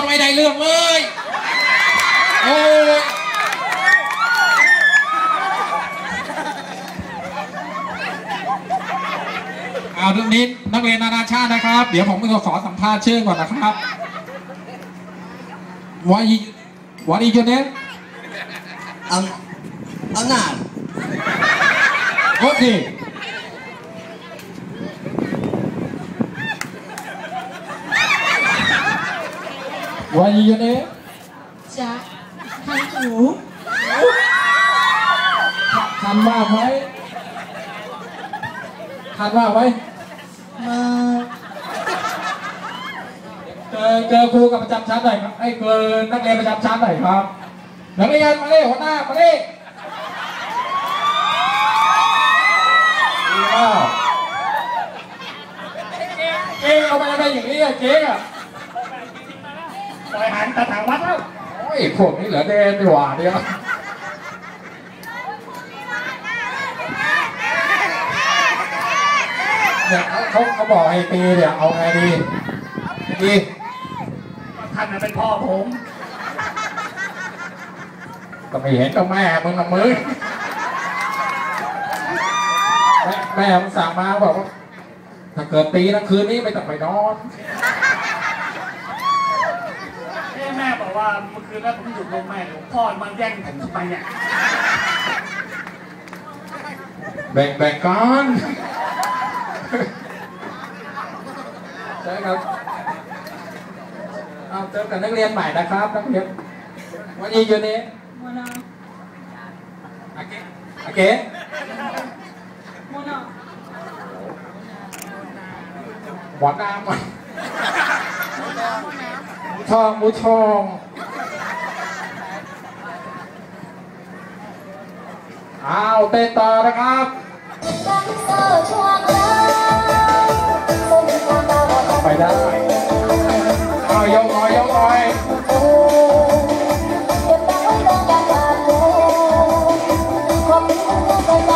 นไม่ได้เรื่องเลย โอ้ยเอาเรื่องนี้นักเรียนนานาชาตินะครับ เดี๋ยวผมจะขอสัมภาษณ์ชื่อก่อนนะครับ What is What is your name Ang Anan. Okay What is your name จ๊ะทางหูทันมากไหมทันมากไหมมาเจอเจอครูกับประจำชั้นหน่อยครับไอ้เจอนักเรียนประจำชั้นหน่อยครับ นักเรียนมาเล่หัวหน้ามาเล่ดีมากเจ๊เอาไปทำไมอย่างนี้อะเจ๊อะ ปล่อยหันตาถางวัดแล้วโอ้ยพวกนี้เหลือเดนดีกว่าเดียวเนี่ยเขาเขาบอกให้ตีเนี่ยเอาไงดีดีท่านน่ะเป็นพ่อผม ก็ไม่เห็นกับแม่มึงละมึงแม่แม่มึงสั่งมาบอกว่าถ้าเกิดตีนะคืนนี้ไม่ต้องไปนอน เอ้แม่บอก ว่าเมื่อคืนแล้วผมหยุดลงแม่หลวงพ่อมันแย่งผมทำไมเนี่ยแบ่งแบ่งก่อนใช่ครับเอาเจอกับนักเรียนใหม่นะครับนักเรียนวันนี้อยู่นี่โมนาโอเคโอเคโมนาหวานน้ำอะทองมูทอง อ้าวเต้นต่อนะครับไปได้เอายกหน่อยยกหน่อยมี